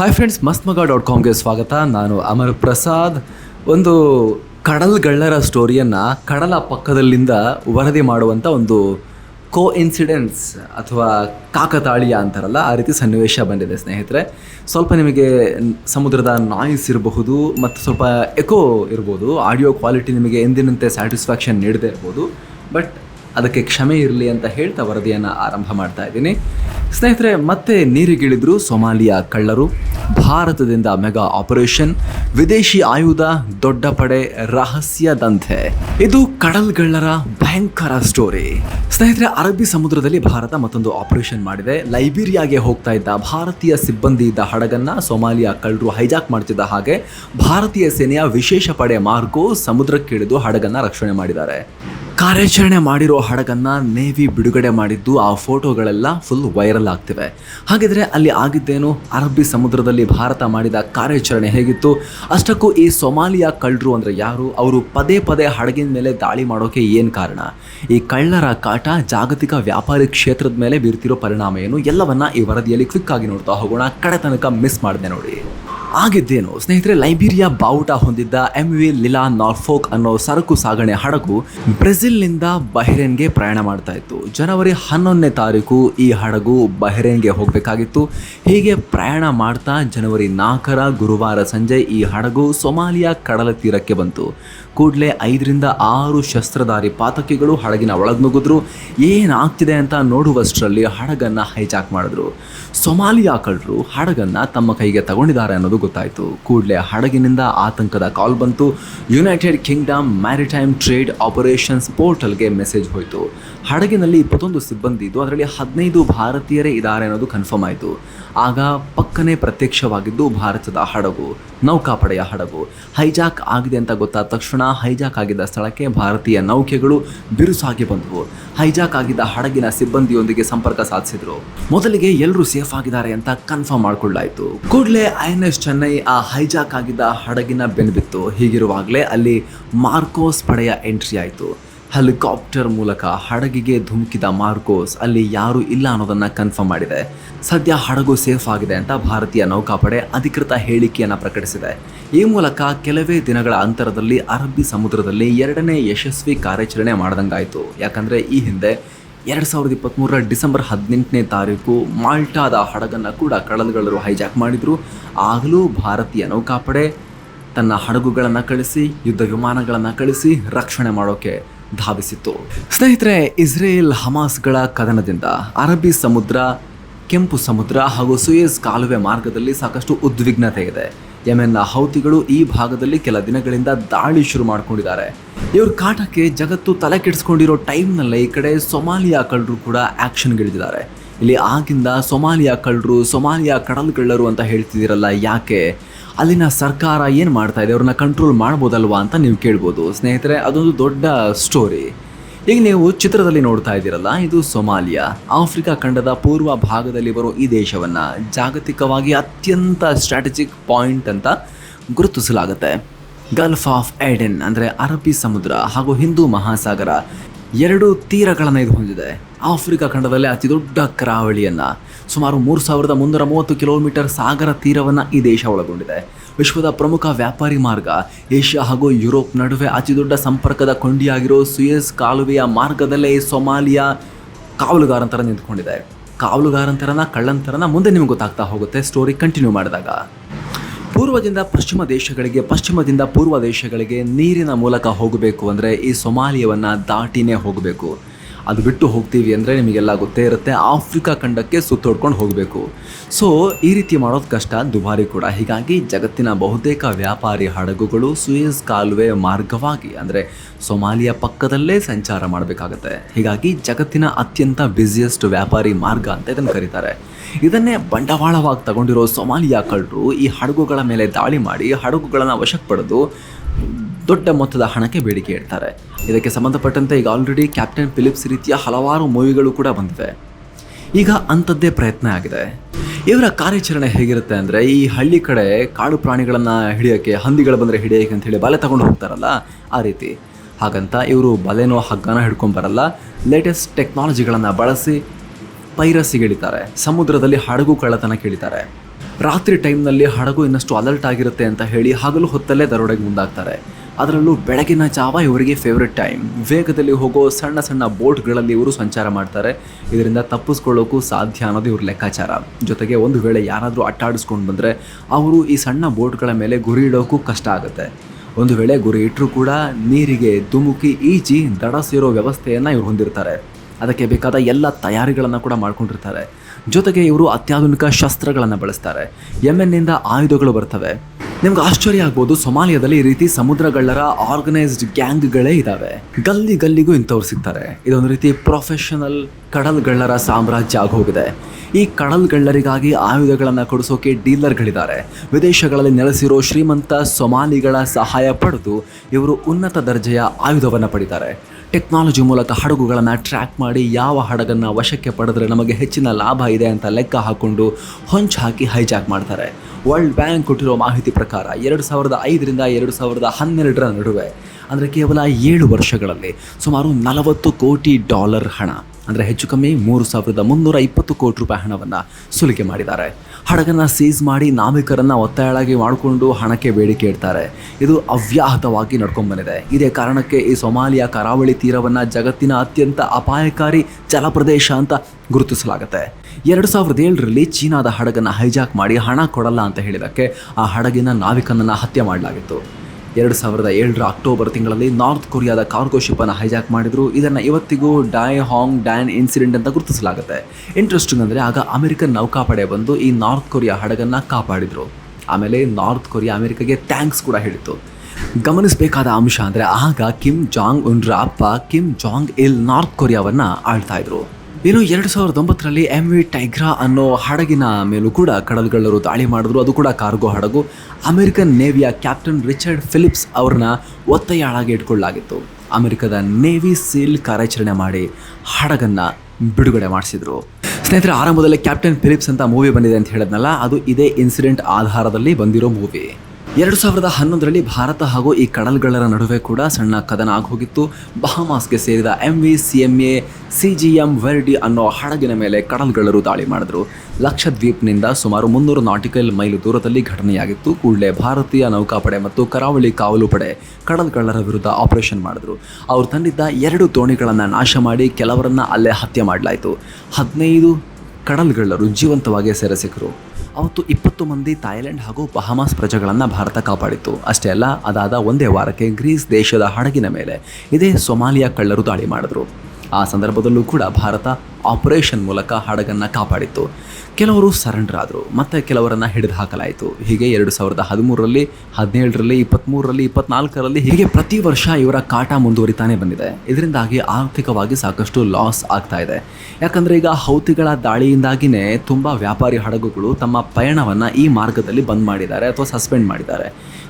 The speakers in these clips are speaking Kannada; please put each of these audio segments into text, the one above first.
Hi friends Mast Maga dot ಕಾಮ್ಗೆ ಸ್ವಾಗತ. ನಾನು ಅಮರ್ ಪ್ರಸಾದ್. ಒಂದು ಕಡಲ್ಗಳ್ಳರ ಸ್ಟೋರಿಯನ್ನು ಕಡಲ ಪಕ್ಕದಲ್ಲಿಂದ ವರದಿ ಮಾಡುವಂಥ ಒಂದು ಕೋ ಇನ್ಸಿಡೆನ್ಸ್ ಅಥವಾ ಕಾಕತಾಳೀಯ ಅಂತಾರಲ್ಲ, ಆ ರೀತಿ ಸನ್ನಿವೇಶ ಬಂದಿದೆ ಸ್ನೇಹಿತರೆ. ಸ್ವಲ್ಪ ನಿಮಗೆ ಸಮುದ್ರದ ನಾಯ್ಸ್ ಇರಬಹುದು ಮತ್ತು ಸ್ವಲ್ಪ ಎಕೋ ಇರ್ಬೋದು ಆಡಿಯೋ ಕ್ವಾಲಿಟಿ ನಿಮಗೆ ಎಂದಿನಂತೆ ಸ್ಯಾಟಿಸ್ಫ್ಯಾಕ್ಷನ್ ನೀಡದೇ ಇರ್ಬೋದು ಬಟ್ ಅದಕ್ಕೆ ಕ್ಷಮೆ ಇರಲಿ ಅಂತ ಹೇಳ್ತಾ ವರದಿಯನ್ನು ಆರಂಭ ಮಾಡ್ತಾ ಇದ್ದೀನಿ. ಸ್ನೇಹಿತರೆ, ಮತ್ತೆ ನೀರಿಗಿಳಿದ್ರು ಸೊಮಾಲಿಯಾ ಕಳ್ಳರು. ಭಾರತದಿಂದ ಮೆಗಾ ಆಪರೇಷನ್. ವಿದೇಶಿ ಆಯುಧ, ದೊಡ್ಡ ಪಡೆ, ರಹಸ್ಯ ದಂಧೆ. ಇದು ಕಡಲ್ಗಳ್ಳರ ಭಯಂಕರ ಸ್ಟೋರಿ ಸ್ನೇಹಿತರೆ, ಅರಬ್ಬಿ ಸಮುದ್ರದಲ್ಲಿ ಭಾರತ ಮತ್ತೊಂದು ಆಪರೇಷನ್ ಮಾಡಿದೆ. ಲೈಬೀರಿಯಾಗೆ ಹೋಗ್ತಾ ಇದ್ದ ಭಾರತೀಯ ಸಿಬ್ಬಂದಿ ಇದ್ದ ಹಡಗನ್ನ ಸೊಮಾಲಿಯಾ ಕಳ್ಳರು ಹೈಜಾಕ್ ಮಾಡ್ತಿದ್ದ ಹಾಗೆ ಭಾರತೀಯ ಸೇನೆಯ ವಿಶೇಷ ಪಡೆ ಮಾರ್ಗೋ ಸಮುದ್ರಕ್ಕಿಳಿದು ಹಡಗನ್ನ ರಕ್ಷಣೆ ಮಾಡಿದ್ದಾರೆ. ಕಾರ್ಯಾಚರಣೆ ಮಾಡಿರೋ ಹಡಗನ್ನ ನೇವಿ ಬಿಡುಗಡೆ ಮಾಡಿದ್ದು ಆ ಫೋಟೋಗಳೆಲ್ಲ ಫುಲ್ ವೈರಲ್ ಆಗ್ತಿವೆ. ಹಾಗಿದ್ರೆ ಅಲ್ಲಿ ಆಗಿದ್ದೇನು? ಅರಬ್ಬಿ ಸಮುದ್ರದಲ್ಲಿ ಭಾರತ ಮಾಡಿದ ಕಾರ್ಯಾಚರಣೆ ಹೇಗಿತ್ತು? ಅಷ್ಟಕ್ಕೂ ಈ ಸೊಮಾಲಿಯಾ ಕಳ್ಳರು ಅಂದರೆ ಯಾರು? ಅವರು ಪದೇ ಪದೇ ಹಡಗಿನ ಮೇಲೆ ದಾಳಿ ಮಾಡೋಕೆ ಏನು ಕಾರಣ? ಈ ಕಳ್ಳರ ಕಾಟ ಜಾಗತಿಕ ವ್ಯಾಪಾರಿ ಕ್ಷೇತ್ರದ ಮೇಲೆ ಬೀರ್ತಿರೋ ಪರಿಣಾಮ ಏನು? ಎಲ್ಲವನ್ನ ಈ ವರದಿಯಲ್ಲಿ ಕ್ವಿಕ್ ಆಗಿ ನೋಡ್ತಾ ಹೋಗೋಣ. ಕಡೆ ತನಕ ಮಿಸ್ ಮಾಡಿದೆ ನೋಡಿ. ಆಗಿದ್ದೇನು? ಸ್ನೇಹಿತರೆ, ಲೈಬೀರಿಯಾ ಬಾವುಟ ಹೊಂದಿದ್ದ ಎಂ ವಿ ಲಿಲಾ ನಾರ್ಫೋಕ್ ಅನ್ನೋ ಸರಕು ಸಾಗಣೆ ಹಡಗು ಬ್ರೆಜಿಲ್ನಿಂದ ಬಹ್ರೇನ್ಗೆ ಪ್ರಯಾಣ ಮಾಡ್ತಾ ಇತ್ತು. ಜನವರಿ ಹನ್ನೊಂದನೇ ತಾರೀಕು ಈ ಹಡಗು ಬಹ್ರೇನ್ಗೆ ಹೋಗಬೇಕಾಗಿತ್ತು. ಹೀಗೆ ಪ್ರಯಾಣ ಮಾಡ್ತಾ ಜನವರಿ ನಾಲ್ಕರ ಗುರುವಾರ ಸಂಜೆ ಈ ಹಡಗು ಸೊಮಾಲಿಯಾ ಕಡಲ ತೀರಕ್ಕೆ ಬಂತು. ಕೂಡಲೇ ಐದರಿಂದ ಆರು ಶಸ್ತ್ರಧಾರಿ ಪಾತಕಿಗಳು ಹಡಗಿನ ಒಳಗೆ ಏನಾಗ್ತಿದೆ ಅಂತ ನೋಡುವಷ್ಟರಲ್ಲಿ ಹಡಗನ್ನು ಹೈಜಾಕ್ ಮಾಡಿದ್ರು. ಸೊಮಾಲಿಯಾ ಕಳ್ಳರು ಹಡಗನ್ನು ತಮ್ಮ ಕೈಗೆ ತಗೊಂಡಿದ್ದಾರೆ ಅನ್ನೋದು ಗೊತ್ತಾಯಿತು. ಕೂಡಲೇ ಹಡಗಿನಿಂದ ಆತಂಕದ ಕಾಲ್ ಬಂತು. United Kingdom maritime trade operations ಪೋರ್ಟಲ್ಗೆ ಮೆಸೇಜ್ ಹೋಯಿತು. ಹಡಗಿನಲ್ಲಿ ಇಪ್ಪತ್ತೊಂದು ಸಿಬ್ಬಂದಿ ಇದ್ದು, ಅದರಲ್ಲಿ ಹದಿನೈದು ಭಾರತೀಯರೇ ಇದ್ದಾರೆ ಅನ್ನೋದು ಕನ್ಫರ್ಮ್ ಆಯಿತು. ಆಗ ಪಕ್ಕನೆ ಪ್ರತ್ಯಕ್ಷವಾಗಿದ್ದು ಭಾರತದ ಹಡಗು, ನೌಕಾಪಡೆಯ ಹಡಗು. ಹೈಜಾಕ್ ಆಗಿದೆ ಅಂತ ಗೊತ್ತಾದ ತಕ್ಷಣ ಹೈಜಾಕ್ ಆಗಿದ್ದ ಸ್ಥಳಕ್ಕೆ ಭಾರತೀಯ ನೌಕೆಗಳು ಬಿರುಸಾಗಿ ಬಂದವು. ಹೈಜಾಕ್ ಆಗಿದ್ದ ಹಡಗಿನ ಸಿಬ್ಬಂದಿಯೊಂದಿಗೆ ಸಂಪರ್ಕ ಸಾಧಿಸಿದ್ರು. ಮೊದಲಿಗೆ ಎಲ್ಲರೂ ಸೇಫ್ ಆಗಿದ್ದಾರೆ ಅಂತ ಕನ್ಫರ್ಮ್ ಮಾಡಿಕೊಳ್ಳಾಯಿತು. ಕೂಡಲೇ ಐ ಎನ್ ಎಸ್ ಚೆನ್ನೈ ಆ ಹೈಜಾಕ್ ಆಗಿದ್ದ ಹಡಗಿನ ಬೆನ್ಬಿತ್ತು. ಹೀಗಿರುವಾಗಲೇ ಅಲ್ಲಿ ಮಾರ್ಕೋಸ್ ಪಡೆಯ ಎಂಟ್ರಿ ಆಯಿತು. ಹೆಲಿಕಾಪ್ಟರ್ ಮೂಲಕ ಹಡಗಿಗೆ ಧುಮುಕಿದ ಮಾರ್ಕೋಸ್ ಅಲ್ಲಿ ಯಾರೂ ಇಲ್ಲ ಅನ್ನೋದನ್ನ ಕನ್ಫರ್ಮ್ ಮಾಡಿದೆ. ಸದ್ಯ ಹಡಗು ಸೇಫ್ ಆಗಿದೆ ಅಂತ ಭಾರತೀಯ ನೌಕಾಪಡೆ ಅಧಿಕೃತ ಹೇಳಿಕೆಯನ್ನು ಪ್ರಕಟಿಸಿದೆ. ಈ ಮೂಲಕ ಕೆಲವೇ ದಿನಗಳ ಅಂತರದಲ್ಲಿ ಅರಬ್ಬಿ ಸಮುದ್ರದಲ್ಲಿ ಎರಡನೇ ಯಶಸ್ವಿ ಕಾರ್ಯಾಚರಣೆ ಮಾಡ್ದಂಗಾಯಿತು. ಯಾಕಂದರೆ ಈ ಹಿಂದೆ ಎರಡು ಸಾವಿರದ ಇಪ್ಪತ್ತ್ಮೂರರ ಡಿಸೆಂಬರ್ ಹದಿನೆಂಟನೇ ತಾರೀಕು ಮಾಲ್ಟಾದ ಹಡಗನ್ನು ಕೂಡ ಕಡಲುಗಳರು ಹೈಜಾಕ್ ಮಾಡಿದರು. ಆಗಲೂ ಭಾರತೀಯ ನೌಕಾಪಡೆ ತನ್ನ ಹಡಗುಗಳನ್ನು ಕಳಿಸಿ, ಯುದ್ಧ ವಿಮಾನಗಳನ್ನು ಕಳಿಸಿ ರಕ್ಷಣೆ ಮಾಡೋಕೆ ಧಾವಿಸಿತ್ತು. ಸ್ನೇಹಿತರೆ, ಇಸ್ರೇಲ್ ಹಮಾಸ್ಗಳ ಕದನದಿಂದ ಅರಬ್ಬಿ ಸಮುದ್ರ, ಕೆಂಪು ಸಮುದ್ರ ಹಾಗೂ ಸುಯೇಸ್ ಕಾಲುವೆ ಮಾರ್ಗದಲ್ಲಿ ಸಾಕಷ್ಟು ಉದ್ವಿಗ್ನತೆ ಇದೆ. ಯಮೆನ್ನ ಹೌತಿಗಳು ಈ ಭಾಗದಲ್ಲಿ ಕೆಲ ದಿನಗಳಿಂದ ದಾಳಿ ಶುರು ಮಾಡಿಕೊಂಡಿದ್ದಾರೆ. ಇವ್ರ ಕಾಟಕ್ಕೆ ಜಗತ್ತು ತಲೆ ಕೆಡಿಸ್ಕೊಂಡಿರೋ ಟೈಮ್ನಲ್ಲೇ ಈ ಕಡೆ ಸೊಮಾಲಿಯಾ ಕಳ್ಳರು ಕೂಡ ಆ್ಯಕ್ಷನ್ಗಿಳಿದಿದ್ದಾರೆ ಇಲ್ಲಿ ಆಗಿಂದ ಸೊಮಾಲಿಯಾ ಕಳ್ಳರು ಸೊಮಾಲಿಯಾ ಕಡಲ್ಗಳ್ಳರು ಅಂತ ಹೇಳ್ತಿದ್ದೀರಲ್ಲ ಯಾಕೆ? ಅಲ್ಲಿನ ಸರ್ಕಾರ ಏನು ಮಾಡ್ತಾ ಇದೆ? ಅವ್ರನ್ನ ಕಂಟ್ರೋಲ್ ಮಾಡ್ಬೋದಲ್ವಾ ಅಂತ ನೀವು ಕೇಳ್ಬೋದು. ಸ್ನೇಹಿತರೆ, ಅದೊಂದು ದೊಡ್ಡ ಸ್ಟೋರಿ ಈಗ ನೀವು ಚಿತ್ರದಲ್ಲಿ ನೋಡ್ತಾ ಇದ್ದೀರಲ್ಲ, ಇದು ಸೊಮಾಲಿಯಾ. ಆಫ್ರಿಕಾ ಖಂಡದ ಪೂರ್ವ ಭಾಗದಲ್ಲಿ ಬರೋ ಈ ದೇಶವನ್ನು ಜಾಗತಿಕವಾಗಿ ಅತ್ಯಂತ ಸ್ಟ್ರಾಟಜಿಕ್ ಪಾಯಿಂಟ್ ಅಂತ ಗುರುತಿಸಲಾಗುತ್ತೆ. ಗಲ್ಫ್ ಆಫ್ ಐಡೆನ್ ಅಂದರೆ ಅರಬ್ಬಿ ಸಮುದ್ರ ಹಾಗೂ ಹಿಂದೂ ಮಹಾಸಾಗರ, ಎರಡು ತೀರಗಳನ್ನು ಇದು ಹೊಂದಿದೆ. ಆಫ್ರಿಕಾ ಖಂಡದಲ್ಲಿ ಅತಿ ದೊಡ್ಡ ಕರಾವಳಿಯನ್ನು. ಸುಮಾರು ಮೂರು ಸಾವಿರದ ಮುನ್ನೂರ ಮೂವತ್ತು ಕಿಲೋಮೀಟರ್ ಸಾಗರ ತೀರವನ್ನು ಈ ದೇಶ ಒಳಗೊಂಡಿದೆ. ವಿಶ್ವದ ಪ್ರಮುಖ ವ್ಯಾಪಾರಿ ಮಾರ್ಗ, ಏಷ್ಯಾ ಹಾಗೂ ಯುರೋಪ್ ನಡುವೆ ಅತಿ ದೊಡ್ಡ ಸಂಪರ್ಕದ ಕೊಂಡಿಯಾಗಿರೋ ಸುಯೇಸ್ ಕಾಲುವೆಯ ಮಾರ್ಗದಲ್ಲೇ ಸೊಮಾಲಿಯಾ ಕಾವಲುಗಾರಂತರ ನಿಂತ್ಕೊಂಡಿದೆ. ಕಾವಲುಗಾರಂತರನ ಕಳ್ಳಂತರನ ಮುಂದೆ ನಿಮಗೆ ಗೊತ್ತಾಗ್ತಾ ಹೋಗುತ್ತೆ. ಸ್ಟೋರಿ ಕಂಟಿನ್ಯೂ ಮಾಡಿದಾಗ. ಪೂರ್ವದಿಂದ ಪಶ್ಚಿಮ ದೇಶಗಳಿಗೆ, ಪಶ್ಚಿಮದಿಂದ ಪೂರ್ವ ದೇಶಗಳಿಗೆ ನೀರಿನ ಮೂಲಕ ಹೋಗಬೇಕು ಅಂದರೆ ಈ ಸೊಮಾಲಿಯವನ್ನು ದಾಟಿನೇ ಹೋಗಬೇಕು. ಅದು ಬಿಟ್ಟು ಹೋಗ್ತೀವಿ ಅಂದರೆ ನಿಮಗೆಲ್ಲ ಗೊತ್ತೇ ಇರುತ್ತೆ, ಆಫ್ರಿಕಾ ಖಂಡಕ್ಕೆ ಸುತ್ತೋಡ್ಕೊಂಡು ಹೋಗಬೇಕು. ಸೊ ಈ ರೀತಿ ಮಾಡೋದು ಕಷ್ಟ, ದುಬಾರಿ ಕೂಡ. ಹೀಗಾಗಿ ಜಗತ್ತಿನ ಬಹುತೇಕ ವ್ಯಾಪಾರಿ ಹಡಗುಗಳು ಸುಯೇಸ್ ಕಾಲುವೆ ಮಾರ್ಗವಾಗಿ ಅಂದರೆ ಸೊಮಾಲಿಯಾ ಪಕ್ಕದಲ್ಲೇ ಸಂಚಾರ ಮಾಡಬೇಕಾಗತ್ತೆ. ಹೀಗಾಗಿ ಜಗತ್ತಿನ ಅತ್ಯಂತ ಬ್ಯುಸಿಯೆಸ್ಟ್ ವ್ಯಾಪಾರಿ ಮಾರ್ಗ ಅಂತ ಇದನ್ನು ಕರೀತಾರೆ. ಇದನ್ನೇ ಬಂಡವಾಳವಾಗಿ ತಗೊಂಡಿರೋ ಸೊಮಾಲಿಯಾ ಕಳ್ಳರು ಈ ಹಡಗುಗಳ ಮೇಲೆ ದಾಳಿ ಮಾಡಿ ಹಡಗುಗಳನ್ನು ವಶಕ್ಕೆ ಪಡೆದು ದೊಡ್ಡ ಮೊತ್ತದ ಹಣಕ್ಕೆ ಬೇಡಿಕೆ ಇಡ್ತಾರೆ. ಇದಕ್ಕೆ ಸಂಬಂಧಪಟ್ಟಂತೆ ಈಗ ಆಲ್ರೆಡಿ ಕ್ಯಾಪ್ಟನ್ ಫಿಲಿಪ್ಸ್ ರೀತಿಯ ಹಲವಾರು ಮೂವಿಗಳು ಕೂಡ ಬಂದಿವೆ. ಈಗ ಅಂಥದ್ದೇ ಪ್ರಯತ್ನ ಆಗಿದೆ. ಇವರ ಕಾರ್ಯಾಚರಣೆ ಹೇಗಿರುತ್ತೆ ಅಂದರೆ ಈ ಹಳ್ಳಿ ಕಡೆ ಕಾಡು ಪ್ರಾಣಿಗಳನ್ನು ಹಿಡಿಯೋಕ್ಕೆ ಹಂದಿಗಳು ಬಂದರೆ ಹಿಡಿಯೋಕ್ಕೆ ಅಂತ ಹೇಳಿ ಬಲೆ ತಗೊಂಡು ಹೋಗ್ತಾರಲ್ಲ, ಆ ರೀತಿ. ಹಾಗಂತ ಇವರು ಬಲೆನೋ ಹಗ್ಗನ ಹಿಡ್ಕೊಂಡು ಬರಲ್ಲ. ಲೇಟೆಸ್ಟ್ ಟೆಕ್ನಾಲಜಿಗಳನ್ನು ಬಳಸಿ ಪೈರಸಿಗೆ ಇಳಿತಾರೆ ಸಮುದ್ರದಲ್ಲಿ ಹಡಗು ಕಳ್ಳತನ ಕೇಳಿತಾರೆ. ರಾತ್ರಿ ಟೈಮ್ನಲ್ಲಿ ಹಡಗು ಇನ್ನಷ್ಟು ಅಲರ್ಟ್ ಆಗಿರುತ್ತೆ ಅಂತ ಹೇಳಿ ಹಗಲು ಹೊತ್ತಲ್ಲೇ ದರೋಡೆಗೆ ಮುಂದಾಗ್ತಾರೆ. ಅದರಲ್ಲೂ ಬೆಳಗಿನ ಜಾವ ಇವರಿಗೆ ಫೇವ್ರೆಟ್ ಟೈಮ್ ವೇಗದಲ್ಲಿ ಹೋಗೋ ಸಣ್ಣ ಸಣ್ಣ ಬೋಟ್ಗಳಲ್ಲಿ ಇವರು ಸಂಚಾರ ಮಾಡ್ತಾರೆ. ಇದರಿಂದ ತಪ್ಪಿಸ್ಕೊಳ್ಳೋಕ್ಕೂ ಸಾಧ್ಯ ಅನ್ನೋದು ಇವ್ರ ಲೆಕ್ಕಾಚಾರ. ಜೊತೆಗೆ ಒಂದು ವೇಳೆ ಯಾರಾದರೂ ಅಟ್ಟಾಡಿಸ್ಕೊಂಡು ಬಂದರೆ ಅವರು ಈ ಸಣ್ಣ ಬೋಟ್ಗಳ ಮೇಲೆ ಗುರಿ ಇಡೋಕ್ಕೂ ಕಷ್ಟ ಆಗುತ್ತೆ. ಒಂದು ವೇಳೆ ಗುರಿ ಇಟ್ಟರೂ ಕೂಡ ನೀರಿಗೆ ಧುಮುಕಿ ಈಜಿ ದಡ ಸೇರೋ ವ್ಯವಸ್ಥೆಯನ್ನು ಇವ್ರು ಹೊಂದಿರ್ತಾರೆ. ಅದಕ್ಕೆ ಬೇಕಾದ ಎಲ್ಲ ತಯಾರಿಗಳನ್ನು ಕೂಡ ಮಾಡ್ಕೊಂಡಿರ್ತಾರೆ. ಜೊತೆಗೆ ಇವರು ಅತ್ಯಾಧುನಿಕ ಶಸ್ತ್ರಗಳನ್ನು ಬಳಸ್ತಾರೆ. ಯೆಮೆನ್ನಿಂದ ಆಯುಧಗಳು ಬರ್ತವೆ. ನಿಮ್ಗೆ ಆಶ್ಚರ್ಯ ಆಗ್ಬೋದು, ಸೊಮಾಲಿಯಾದಲ್ಲಿ ಈ ರೀತಿ ಸಮುದ್ರಗಳ್ಳರ ಆರ್ಗನೈಸ್ಡ್ ಗ್ಯಾಂಗ್ಗಳೇ ಇದ್ದಾವೆ ಗಲ್ಲಿ ಗಲ್ಲಿಗೂ ಇಂಥವ್ರು ಸಿಗ್ತಾರೆ. ಇದೊಂದು ರೀತಿ ಪ್ರೊಫೆಷನಲ್ ಕಡಲ್ಗಳ್ಳರ ಸಾಮ್ರಾಜ್ಯ ಆಗೋಗಿದೆ. ಈ ಕಡಲ್ಗಳ್ಳರಿಗಾಗಿ ಆಯುಧಗಳನ್ನು ಕೊಡಿಸೋಕೆ ಡೀಲರ್ಗಳಿದ್ದಾರೆ. ವಿದೇಶಗಳಲ್ಲಿ ನೆಲೆಸಿರೋ ಶ್ರೀಮಂತ ಸೊಮಾಲಿಗಳ ಸಹಾಯ ಪಡೆದು ಇವರು ಉನ್ನತ ದರ್ಜೆಯ ಆಯುಧವನ್ನು ಪಡಿತಾರೆ. ಟೆಕ್ನಾಲಜಿ ಮೂಲಕ ಹಡಗುಗಳನ್ನು ಟ್ರ್ಯಾಕ್ ಮಾಡಿ ಯಾವ ಹಡಗನ್ನು ವಶಕ್ಕೆ ಪಡೆದ್ರೆ ನಮಗೆ ಹೆಚ್ಚಿನ ಲಾಭ ಇದೆ ಅಂತ ಲೆಕ್ಕ ಹಾಕ್ಕೊಂಡು ಹೊಂಚು ಹಾಕಿ ಹೈಜಾಕ್ ಮಾಡ್ತಾರೆ. ವರ್ಲ್ಡ್ ಬ್ಯಾಂಕ್ ಕೊಟ್ಟಿರೋ ಮಾಹಿತಿ ಪ್ರಕಾರ ಎರಡು ಸಾವಿರದ ಐದರಿಂದ ಎರಡು ಸಾವಿರದ ಹನ್ನೆರಡರ ನಡುವೆ, ಅಂದರೆ ಕೇವಲ ಏಳು ವರ್ಷಗಳಲ್ಲಿ ಸುಮಾರು ನಲವತ್ತು ಕೋಟಿ ಡಾಲರ್ ಹಣ ಅಂದರೆ ಹೆಚ್ಚು ಕಮ್ಮಿ ಮೂರು ಸಾವಿರದ ಮುನ್ನೂರ ಇಪ್ಪತ್ತು ಕೋಟಿ ರೂಪಾಯಿ ಹಣವನ್ನು ಸುಲಿಗೆ ಮಾಡಿದ್ದಾರೆ. ಹಡಗನ್ನು ಸೀಸ್ ಮಾಡಿ ನಾವಿಕರನ್ನು ಒತ್ತಾಯಳಾಗಿ ಮಾಡಿಕೊಂಡು ಹಣಕ್ಕೆ ಬೇಡಿಕೆ ಇಡ್ತಾರೆ. ಇದು ಅವ್ಯಾಹತವಾಗಿ ನಡ್ಕೊಂಡ್ಬಂದಿದೆ. ಇದೇ ಕಾರಣಕ್ಕೆ ಈ ಸೊಮಾಲಿಯಾ ಕರಾವಳಿ ತೀರವನ್ನು ಜಗತ್ತಿನ ಅತ್ಯಂತ ಅಪಾಯಕಾರಿ ಜಲಪ್ರದೇಶ ಅಂತ ಗುರುತಿಸಲಾಗುತ್ತೆ. ಎರಡು ಸಾವಿರದ ಏಳರಲ್ಲಿ ಚೀನಾದ ಹಡಗನ್ನು ಹೈಜಾಕ್ ಮಾಡಿ ಹಣ ಕೊಡಲ್ಲ ಅಂತ ಹೇಳಿದಕ್ಕೆ ಆ ಹಡಗಿನ ನಾವಿಕನನ್ನು ಹತ್ಯೆ ಮಾಡಲಾಗಿತ್ತು. ಎರಡು ಸಾವಿರದ ಏಳರ ಅಕ್ಟೋಬರ್ ತಿಂಗಳಲ್ಲಿ ನಾರ್ತ್ ಕೊರಿಯಾದ ಕಾರ್ಗೋ ಶಿಪ್ಪನ್ನು ಹೈಜಾಕ್ ಮಾಡಿದ್ರು. ಇದನ್ನು ಇವತ್ತಿಗೂ ಡೈ ಹಾಂಗ್ ಡ್ಯಾನ್ ಇನ್ಸಿಡೆಂಟ್ ಅಂತ ಗುರುತಿಸಲಾಗುತ್ತೆ. ಇಂಟ್ರೆಸ್ಟಿಂಗ್ ಅಂದರೆ ಆಗ ಅಮೆರಿಕನ್ ನೌಕಾಪಡೆ ಬಂದು ಈ ನಾರ್ತ್ ಕೊರಿಯಾ ಹಡಗನ್ನು ಕಾಪಾಡಿದ್ರು. ಆಮೇಲೆ ನಾರ್ತ್ ಕೊರಿಯಾ ಅಮೆರಿಕಾಗೆ ಥ್ಯಾಂಕ್ಸ್ ಕೂಡ ಹೇಳಿತ್ತು. ಗಮನಿಸಬೇಕಾದ ಅಂಶ ಅಂದರೆ ಆಗ ಕಿಮ್ ಜಾಂಗ್ ಉನ್ರ ಅಪ್ಪ ಕಿಮ್ ಜಾಂಗ್ ಇಲ್ ನಾರ್ತ್ ಕೊರಿಯಾವನ್ನು ಆಳ್ತಾ ಇದ್ರು. ಇನ್ನು ಎರಡು ಸಾವಿರದ ಒಂಬತ್ತರಲ್ಲಿ ಎಂ ವಿ ಟೈಗ್ರಾ ಅನ್ನೋ ಹಡಗಿನ ಮೇಲೂ ಕೂಡ ಕಡಲ್ಗಳ್ಳರು ದಾಳಿ ಮಾಡಿದ್ರು. ಅದು ಕೂಡ ಕಾರ್ಗೋ ಹಡಗು. ಅಮೆರಿಕನ್ ನೇವಿಯ ಕ್ಯಾಪ್ಟನ್ ರಿಚರ್ಡ್ ಫಿಲಿಪ್ಸ್ ಅವ್ರನ್ನ ಒತ್ತೆಯಾಳಾಗಿ ಇಟ್ಕೊಳ್ಳಲಾಗಿತ್ತು. ಅಮೆರಿಕದ ನೇವಿ ಸೀಲ್ ಕಾರ್ಯಾಚರಣೆ ಮಾಡಿ ಹಡಗನ್ನು ಬಿಡುಗಡೆ ಮಾಡಿಸಿದ್ರು. ಸ್ನೇಹಿತರೆ, ಆರಂಭದಲ್ಲಿ ಕ್ಯಾಪ್ಟನ್ ಫಿಲಿಪ್ಸ್ ಅಂತ ಮೂವಿ ಬಂದಿದೆ ಅಂತ ಹೇಳಿದ್ನಲ್ಲ, ಅದು ಇದೇ ಇನ್ಸಿಡೆಂಟ್ ಆಧಾರದಲ್ಲಿ ಬಂದಿರೋ ಮೂವಿ. ಎರಡು ಸಾವಿರದ ಹನ್ನೊಂದರಲ್ಲಿ ಭಾರತ ಹಾಗೂ ಈ ಕಡಲ್ಗಳ್ಳರ ನಡುವೆ ಕೂಡ ಸಣ್ಣ ಕದನ ಆಗೋಗಿತ್ತು. ಬಹಾಮಾಸ್ಗೆ ಸೇರಿದ M V C M A C G M Verdi ಅನ್ನೋ ಹಡಗಿನ ಮೇಲೆ ಕಡಲ್ಗಳರು ದಾಳಿ ಮಾಡಿದ್ರು. ಲಕ್ಷದ್ವೀಪ್ನಿಂದ ಸುಮಾರು ಮುನ್ನೂರು ನಾಟಿಕಲ್ ಮೈಲು ದೂರದಲ್ಲಿ ಘಟನೆಯಾಗಿತ್ತು. ಕೂಡಲೇ ಭಾರತೀಯ ನೌಕಾಪಡೆ ಮತ್ತು ಕರಾವಳಿ ಕಾವಲು ಪಡೆ ಕಡಲ್ಗಳರ ವಿರುದ್ಧ ಆಪರೇಷನ್ ಮಾಡಿದ್ರು. ಅವರು ತಂದಿದ್ದ ಎರಡು ದೋಣಿಗಳನ್ನು ನಾಶ ಮಾಡಿ ಕೆಲವರನ್ನ ಅಲ್ಲೇ ಹತ್ಯೆ ಮಾಡಲಾಯಿತು. ಹದಿನೈದು ಕಡಲ್ಗಳ್ಳರು ಜೀವಂತವಾಗಿ ಸೆರೆ ಸಿಕ್ಕರು ಅವತ್ತು ಇಪ್ಪತ್ತು ಮಂದಿ ಥಾಯ್ಲೆಂಡ್ ಹಾಗೂ ಬಹಮಾಸ್ ಪ್ರಜೆಗಳನ್ನು ಭಾರತ ಕಾಪಾಡಿತ್ತು. ಅಷ್ಟೇ ಅಲ್ಲ, ಅದಾದ ಒಂದೇ ವಾರಕ್ಕೆ ಗ್ರೀಸ್ ದೇಶದ ಹಡಗಿನ ಮೇಲೆ ಇದೇ ಸೊಮಾಲಿಯಾ ಕಳ್ಳರು ದಾಳಿ ಮಾಡಿದ್ರು. ಆ ಸಂದರ್ಭದಲ್ಲೂ ಕೂಡ ಭಾರತ ಆಪರೇಷನ್ ಮೂಲಕ ಹಡಗನ್ನು ಕಾಪಾಡಿತ್ತು. ಕೆಲವರು ಸರೆಂಡರ್ ಆದರು, ಮತ್ತು ಕೆಲವರನ್ನು ಹಿಡಿದು ಹಾಕಲಾಯಿತು. ಹೀಗೆ ಎರಡು ಸಾವಿರದ ಹದಿಮೂರರಲ್ಲಿ, ಹದಿನೇಳರಲ್ಲಿ ಇಪ್ಪತ್ತ್ಮೂರರಲ್ಲಿ ಇಪ್ಪತ್ನಾಲ್ಕರಲ್ಲಿ ಹೀಗೆ ಪ್ರತಿ ವರ್ಷ ಇವರ ಕಾಟ ಮುಂದುವರಿತಾನೆ ಬಂದಿದೆ. ಇದರಿಂದಾಗಿ ಆರ್ಥಿಕವಾಗಿ ಸಾಕಷ್ಟು ಲಾಸ್ ಆಗ್ತಾ ಇದೆ. ಯಾಕಂದರೆ ಈಗ ಹೌತಿಗಳ ದಾಳಿಯಿಂದಾಗಿಯೇ ತುಂಬ ವ್ಯಾಪಾರಿ ಹಡಗುಗಳು ತಮ್ಮ ಪಯಣವನ್ನು ಈ ಮಾರ್ಗದಲ್ಲಿ ಬಂದ್ ಮಾಡಿದ್ದಾರೆ ಅಥವಾ ಸಸ್ಪೆಂಡ್ ಮಾಡಿದ್ದಾರೆ.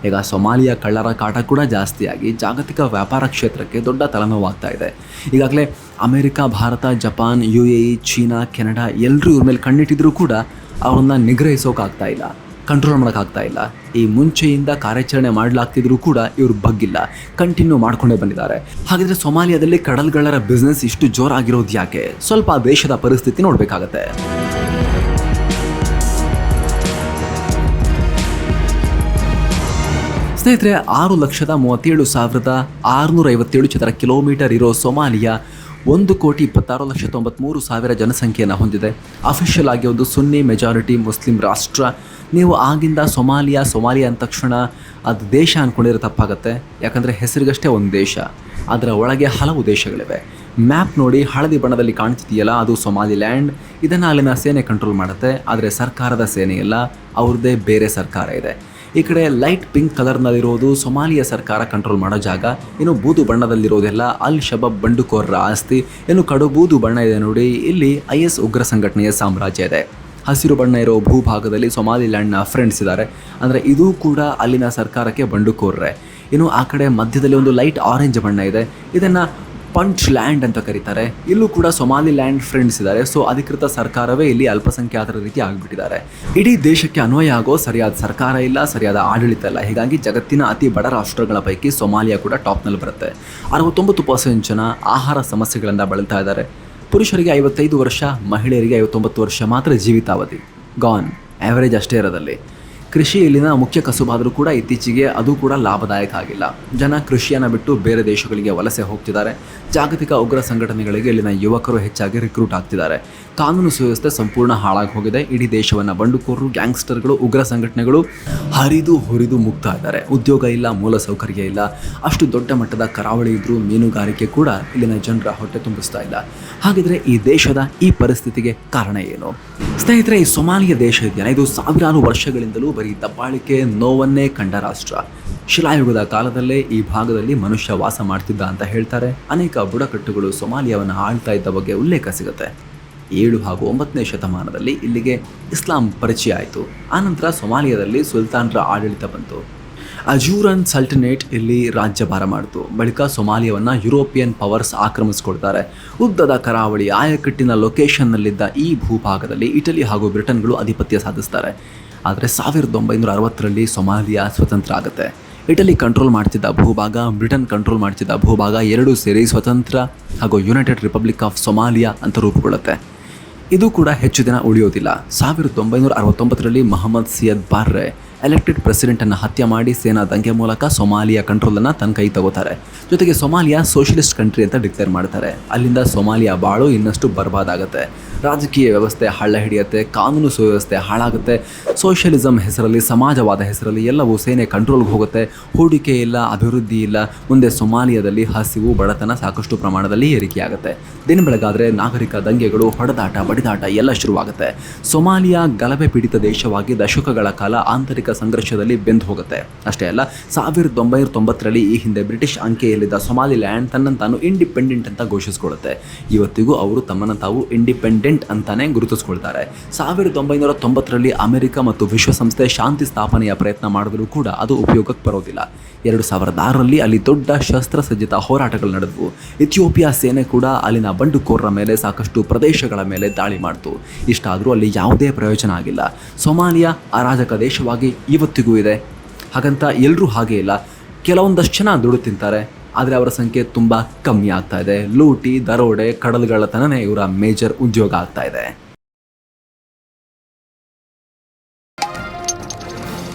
ಈಗ ಸೊಮಾಲಿಯಾ ಕಳ್ಳರ ಕಾಟ ಕೂಡ ಜಾಸ್ತಿಯಾಗಿ ಜಾಗತಿಕ ವ್ಯಾಪಾರ ಕ್ಷೇತ್ರಕ್ಕೆ ದೊಡ್ಡ ತಲೆನೋವಾಗ್ತಾ ಇದೆ. ಈಗಾಗಲೇ America, Bharat, Japan, U A China, Canada ಎಲ್ಲರೂ ಇವ್ರ ಮೇಲೆ ಕಣ್ಣಿಟ್ಟಿದ್ರೂ ಕೂಡ ಅವ್ರನ್ನ ನಿಗ್ರಹಿಸೋಕ್ಕಾಗ್ತಾ ಇಲ್ಲ ಕಂಟ್ರೋಲ್ ಮಾಡೋಕ್ಕಾಗ್ತಾ ಇಲ್ಲ. ಈ ಮುಂಚೆಯಿಂದ ಕಾರ್ಯಾಚರಣೆ ಮಾಡಲಾಗ್ತಿದ್ರು ಕೂಡ ಇವರು ಬಗ್ಗಿಲ್ಲ ಕಂಟಿನ್ಯೂ ಮಾಡ್ಕೊಂಡೇ ಬಂದಿದ್ದಾರೆ. ಹಾಗಿದ್ರೆ ಸೊಮಾಲಿಯಾದಲ್ಲಿ ಕಡಲ್ಗಳರ ಬಿಸ್ನೆಸ್ ಇಷ್ಟು ಜೋರಾಗಿರೋದು ಯಾಕೆ? ಸ್ವಲ್ಪ ದೇಶದ ಪರಿಸ್ಥಿತಿ ನೋಡಬೇಕಾಗತ್ತೆ. ಸ್ನೇಹಿತರೆ, ಆರು ಲಕ್ಷದ ಮೂವತ್ತೇಳು ಸಾವಿರದ ಆರುನೂರ ಐವತ್ತೇಳು ಚದರ ಕಿಲೋಮೀಟರ್ ಇರೋ ಸೊಮಾಲಿಯಾ ಒಂದು ಕೋಟಿ ಇಪ್ಪತ್ತಾರು ಲಕ್ಷ ತೊಂಬತ್ತ್ಮೂರು ಸಾವಿರ ಜನಸಂಖ್ಯೆಯನ್ನು ಹೊಂದಿದೆ. ಅಫಿಷಿಯಲ್ ಆಗಿ ಒಂದು ಸುನ್ನಿ ಮೆಜಾರಿಟಿ ಮುಸ್ಲಿಂ ರಾಷ್ಟ್ರ. ನೀವು ಆಗಿಂದ ಸೊಮಾಲಿಯಾ ಸೊಮಾಲಿಯಾ ಅಂದ ತಕ್ಷಣ ಅದು ದೇಶ ಅಂದ್ಕೊಂಡಿರೋ ತಪ್ಪಾಗುತ್ತೆ. ಯಾಕಂದರೆ ಹೆಸರಿಗಷ್ಟೇ ಒಂದು ದೇಶ. ಅದರ ಒಳಗೆ ಹಲವು ದೇಶಗಳಿವೆ. ಮ್ಯಾಪ್ ನೋಡಿ ಹಳದಿ ಬಣ್ಣದಲ್ಲಿ ಕಾಣ್ತಿದೆಯಲ್ಲ, ಅದು ಸೊಮಾಲಿಲ್ಯಾಂಡ್. ಇದನ್ನು ಅಲ್ಲಿನ ಸೇನೆ ಕಂಟ್ರೋಲ್ ಮಾಡುತ್ತೆ. ಆದರೆ ಸರ್ಕಾರದ ಸೇನೆ ಇಲ್ಲ ಅವ್ರದ್ದೇ ಬೇರೆ ಸರ್ಕಾರ ಇದೆ. ಈ ಕಡೆ ಲೈಟ್ ಪಿಂಕ್ ಕಲರ್ನಲ್ಲಿರೋದು ಸೊಮಾಲಿಯ ಸರ್ಕಾರ ಕಂಟ್ರೋಲ್ ಮಾಡೋ ಜಾಗ. ಇನ್ನು ಬೂದು ಬಣ್ಣದಲ್ಲಿರೋದೆಲ್ಲ ಅಲ್ ಶಬಬ್ ಬಂಡುಕೋರರ ಆಸ್ತಿ. ಇನ್ನು ಕಡು ಬೂದು ಬಣ್ಣ ಇದೆ ನೋಡಿ, ಇಲ್ಲಿ ಐ ಎಸ್ ಉಗ್ರ ಸಂಘಟನೆಯ ಸಾಮ್ರಾಜ್ಯ ಇದೆ. ಹಸಿರು ಬಣ್ಣ ಇರೋ ಭೂಭಾಗದಲ್ಲಿ ಸೊಮಾಲಿಲ್ಯಾಂಡ್ನ ಫ್ರೆಂಡ್ಸ್ ಇದ್ದಾರೆ. ಅಂದರೆ ಇದು ಕೂಡ ಅಲ್ಲಿನ ಸರ್ಕಾರಕ್ಕೆ ಬಂಡುಕೋರ್ರೆ. ಇನ್ನು ಆ ಕಡೆ ಮಧ್ಯದಲ್ಲಿ ಒಂದು ಲೈಟ್ ಆರೆಂಜ್ ಬಣ್ಣ ಇದೆ. ಇದನ್ನು ಪಂಚ್ ಲ್ಯಾಂಡ್ ಅಂತ ಕರೀತಾರೆ. ಇಲ್ಲೂ ಕೂಡ ಸೊಮಾಲಿ ಲ್ಯಾಂಡ್ ಫ್ರೆಂಡ್ಸ್ ಇದ್ದಾರೆ. ಸೊ ಅಧಿಕೃತ ಸರ್ಕಾರವೇ ಇಲ್ಲಿ ಅಲ್ಪಸಂಖ್ಯಾತರ ರೀತಿ ಆಗಿಬಿಟ್ಟಿದ್ದಾರೆ. ಇಡೀ ದೇಶಕ್ಕೆ ಅನ್ವಯ ಆಗೋ ಸರಿಯಾದ ಸರ್ಕಾರ ಇಲ್ಲ, ಸರಿಯಾದ ಆಡಳಿತ ಇಲ್ಲ. ಹೀಗಾಗಿ ಜಗತ್ತಿನ ಅತಿ ಬಡ ರಾಷ್ಟ್ರಗಳ ಪೈಕಿ ಸೊಮಾಲಿಯಾ ಕೂಡ ಟಾಪ್ನಲ್ಲಿ ಬರುತ್ತೆ. ಅರವತ್ತೊಂಬತ್ತು ಪರ್ಸೆಂಟ್ ಜನ ಆಹಾರ ಸಮಸ್ಯೆಗಳಿಂದ ಬಳಲ್ತಾ ಇದ್ದಾರೆ. ಪುರುಷರಿಗೆ ಐವತ್ತೈದು ವರ್ಷ, ಮಹಿಳೆಯರಿಗೆ ಐವತ್ತೊಂಬತ್ತು ವರ್ಷ ಮಾತ್ರ ಜೀವಿತಾವಧಿ. ಗಾನ್ ಆ್ಯಾವರೇಜ್ ಅಷ್ಟೇ ಇರೋದಲ್ಲಿ. ಕೃಷಿ ಇಲ್ಲಿನ ಮುಖ್ಯ ಕಸುಬಾದರೂ ಕೂಡ ಇತ್ತೀಚೆಗೆ ಅದು ಕೂಡ ಲಾಭದಾಯಕ ಆಗಿಲ್ಲ. ಜನ ಕೃಷಿಯನ್ನು ಬಿಟ್ಟು ಬೇರೆ ದೇಶಗಳಿಗೆ ವಲಸೆ ಹೋಗ್ತಿದ್ದಾರೆ. ಜಾಗತಿಕ ಉಗ್ರ ಸಂಘಟನೆಗಳಿಗೆ ಇಲ್ಲಿನ ಯುವಕರು ಹೆಚ್ಚಾಗಿ ರಿಕ್ರೂಟ್ ಆಗ್ತಿದ್ದಾರೆ. ಕಾನೂನು ಸುವ್ಯವಸ್ಥೆ ಸಂಪೂರ್ಣ ಹಾಳಾಗಿ ಹೋಗಿದೆ. ಇಡೀ ದೇಶವನ್ನು ಬಂಡುಕೋರರು, ಗ್ಯಾಂಗ್ಸ್ಟರ್ಗಳು, ಉಗ್ರ ಸಂಘಟನೆಗಳು ಹರಿದು ಹುರಿದು ಮುಗ್ತಾ ಇದ್ದಾರೆ. ಉದ್ಯೋಗ ಇಲ್ಲ, ಮೂಲ ಸೌಕರ್ಯ ಇಲ್ಲ. ಅಷ್ಟು ದೊಡ್ಡ ಮಟ್ಟದ ಕರಾವಳಿ ಇದ್ರೂ ಮೀನುಗಾರಿಕೆ ಕೂಡ ಇಲ್ಲಿನ ಜನರ ಹೊಟ್ಟೆ ತುಂಬಿಸ್ತಾ ಇಲ್ಲ. ಹಾಗಿದ್ರೆ ಈ ದೇಶದ ಈ ಪರಿಸ್ಥಿತಿಗೆ ಕಾರಣ ಏನು? ಸ್ನೇಹಿತರೆ, ಈ ಸೊಮಾಲಿಯ ದೇಶ ಇದೆಯಲ್ಲ. ಇದು ಸಾವಿರಾರು ವರ್ಷಗಳಿಂದಲೂ ಬರೀ ದಬ್ಬಾಳಿಕೆ, ನೋವನ್ನೇ ಕಂಡ ರಾಷ್ಟ್ರ. ಶಿಲಾಯುಗದ ಕಾಲದಲ್ಲೇ ಈ ಭಾಗದಲ್ಲಿ ಮನುಷ್ಯ ವಾಸ ಮಾಡ್ತಿದ್ದ ಅಂತ ಹೇಳ್ತಾರೆ. ಅನೇಕ ಬುಡಕಟ್ಟುಗಳು ಸೊಮಾಲಿಯಾವನ್ನು ಆಳ್ತಾ ಇದ್ದ ಬಗ್ಗೆ ಉಲ್ಲೇಖ ಸಿಗುತ್ತೆ. ಏಳು ಹಾಗೂ ಒಂಬತ್ತನೇ ಶತಮಾನದಲ್ಲಿ ಇಲ್ಲಿಗೆ ಇಸ್ಲಾಂ ಪರಿಚಯ ಆಯಿತು. ಆನಂತರ ಸೊಮಾಲಿಯಾದಲ್ಲಿ ಸುಲ್ತಾನ್ರ ಆಡಳಿತ ಬಂತು. ಅಜೂರನ್ ಸಲ್ಟನೇಟ್ ಇಲ್ಲಿ ರಾಜ್ಯಭಾರ ಮಾಡಿತು. ಬಳಿಕ ಸೊಮಾಲಿಯಾವನ್ನು ಯುರೋಪಿಯನ್ ಪವರ್ಸ್ ಆಕ್ರಮಿಸಿಕೊಳ್ತಾರೆ ಉದ್ದದ ಕರಾವಳಿ ಆಯಕಟ್ಟಿನ ಲೊಕೇಶನ್ನಲ್ಲಿದ್ದ ಈ ಭೂಭಾಗದಲ್ಲಿ ಇಟಲಿ ಹಾಗೂ ಬ್ರಿಟನ್ಗಳು ಆಧಿಪತ್ಯ ಸಾಧಿಸ್ತಾರೆ. ಆದರೆ ಸಾವಿರದ ಒಂಬೈನೂರ ಅರವತ್ತರಲ್ಲಿ ಸೊಮಾಲಿಯಾ ಸ್ವತಂತ್ರ ಆಗುತ್ತೆ. ಇಟಲಿ ಕಂಟ್ರೋಲ್ ಮಾಡ್ತಿದ್ದ ಭೂಭಾಗ, ಬ್ರಿಟನ್ ಕಂಟ್ರೋಲ್ ಮಾಡ್ತಿದ್ದ ಭೂಭಾಗ ಎರಡೂ ಸೇರಿ ಸ್ವತಂತ್ರ ಹಾಗೂ ಯುನೈಟೆಡ್ ರಿಪಬ್ಲಿಕ್ ಆಫ್ ಸೊಮಾಲಿಯಾ ಅಂತ ರೂಪುಗೊಳ್ಳುತ್ತೆ. ಇದು ಕೂಡ ಹೆಚ್ಚು ದಿನ ಉಳಿಯೋದಿಲ್ಲ. ಸಾವಿರದ ಒಂಬೈನೂರ ಅರವತ್ತೊಂಬತ್ತರಲ್ಲಿ ಮೊಹಮ್ಮದ್ ಸಿಯದ್ ಬಾರ್ರೆ ಎಲೆಕ್ಟೆಡ್ ಪ್ರೆಸಿಡೆಂಟನ್ನು ಹತ್ಯೆ ಮಾಡಿ ಸೇನಾ ದಂಗೆ ಮೂಲಕ ಸೊಮಾಲಿಯಾ ಕಂಟ್ರೋಲನ್ನು ತನ್ನ ಕೈ ತಗೋತಾರೆ. ಜೊತೆಗೆ ಸೊಮಾಲಿಯಾ ಸೋಷಿಯಲಿಸ್ಟ್ ಕಂಟ್ರಿ ಅಂತ ಡಿಕ್ಲೇರ್ ಮಾಡ್ತಾರೆ. ಅಲ್ಲಿಂದ ಸೊಮಾಲಿಯಾ ಬಾಳು ಇನ್ನಷ್ಟು ಬರ್ಬಾದಾಗುತ್ತೆ. ರಾಜಕೀಯ ವ್ಯವಸ್ಥೆ ಹಳ್ಳ ಹಿಡಿಯುತ್ತೆ, ಕಾನೂನು ಸುವ್ಯವಸ್ಥೆ ಹಾಳಾಗುತ್ತೆ. ಸೋಷಿಯಲಿಸಮ್ ಹೆಸರಲ್ಲಿ, ಸಮಾಜವಾದ ಹೆಸರಲ್ಲಿ ಎಲ್ಲವೂ ಸೇನೆ ಕಂಟ್ರೋಲ್ಗೆ ಹೋಗುತ್ತೆ. ಹೂಡಿಕೆ ಇಲ್ಲ, ಅಭಿವೃದ್ಧಿ ಇಲ್ಲ. ಮುಂದೆ ಸೊಮಾಲಿಯಾದಲ್ಲಿ ಹಸಿವು, ಬಡತನ ಸಾಕಷ್ಟು ಪ್ರಮಾಣದಲ್ಲಿ ಏರಿಕೆಯಾಗುತ್ತೆ. ದಿನ ಬೆಳಗಾದರೆ ನಾಗರಿಕ ದಂಗೆಗಳು, ಹೊಡೆದಾಟ, ಬಡಿದಾಟ ಎಲ್ಲ ಶುರುವಾಗುತ್ತೆ. ಸೊಮಾಲಿಯಾ ಗಲಭೆ ಪೀಡಿತ ದೇಶವಾಗಿ ದಶಕಗಳ ಕಾಲ ಸಂಘರ್ಷದಲ್ಲಿ ಬೆಂದು ಹೋಗುತ್ತೆ. ಅಷ್ಟೇ ಅಲ್ಲ, ಸಾವಿರದ ಒಂಬೈನೂರ ತೊಂಬತ್ತರಲ್ಲಿ ಈ ಹಿಂದೆ ಬ್ರಿಟಿಷ್ ಅಂಕೆಯಲ್ಲಿದ್ದ ಸೊಮಾಲಿಲ್ಯಾಂಡ್ ತನ್ನನ್ನು ತಾನು ಇಂಡಿಪೆಂಡೆಂಟ್ ಅಂತ ಘೋಷಿಸಿಕೊಳ್ಳುತ್ತೆ. ಇವತ್ತಿಗೂ ಅವರು ತಮ್ಮನ್ನು ತಾವು ಇಂಡಿಪೆಂಡೆಂಟ್ ಅಂತಾನೆ ಗುರುತಿಸ್ಕೊಳ್ತಾರೆ. ಸಾವಿರದ ಒಂಬೈನೂರ ತೊಂಬತ್ತರಲ್ಲಿ ಅಮೆರಿಕ ಮತ್ತು ವಿಶ್ವಸಂಸ್ಥೆ ಶಾಂತಿ ಸ್ಥಾಪನೆಯ ಪ್ರಯತ್ನ ಮಾಡಿದರೂ ಕೂಡ ಅದು ಉಪಯೋಗಕ್ಕೆ ಬರೋದಿಲ್ಲ. ಎರಡು ಸಾವಿರದ ಆರರಲ್ಲಿ ಅಲ್ಲಿ ದೊಡ್ಡ ಶಸ್ತ್ರಸಜ್ಜಿತ ಹೋರಾಟಗಳು ನಡೆದವು. ಇಥಿಯೋಪಿಯಾ ಸೇನೆ ಕೂಡ ಅಲ್ಲಿನ ಬಂಡುಕೋರರ ಮೇಲೆ ಸಾಕಷ್ಟು ಪ್ರದೇಶಗಳ ಮೇಲೆ ದಾಳಿ ಮಾಡಿತು. ಇಷ್ಟಾದರೂ ಅಲ್ಲಿ ಯಾವುದೇ ಪ್ರಯೋಜನ ಆಗಿಲ್ಲ. ಸೊಮಾಲಿಯಾ ಅರಾಜಕ ದೇಶವಾಗಿ ಇವತ್ತಿಗೂ ಇದೆ. ಹಾಗಂತ ಎಲ್ಲರೂ ಹಾಗೆ ಇಲ್ಲ. ಕೆಲವೊಂದಷ್ಟು ಜನ ದುಡ್ಡು ತಿಂತಾರೆ. ಆದರೆ ಅವರ ಸಂಖ್ಯೆ ತುಂಬ ಕಮ್ಮಿ ಆಗ್ತಾ ಇದೆ. ಲೂಟಿ, ದರೋಡೆ ಕಡಲುಗಳತನನೇ ಇವರ ಮೇಜರ್ ಉದ್ಯೋಗ ಆಗ್ತಾ ಇದೆ.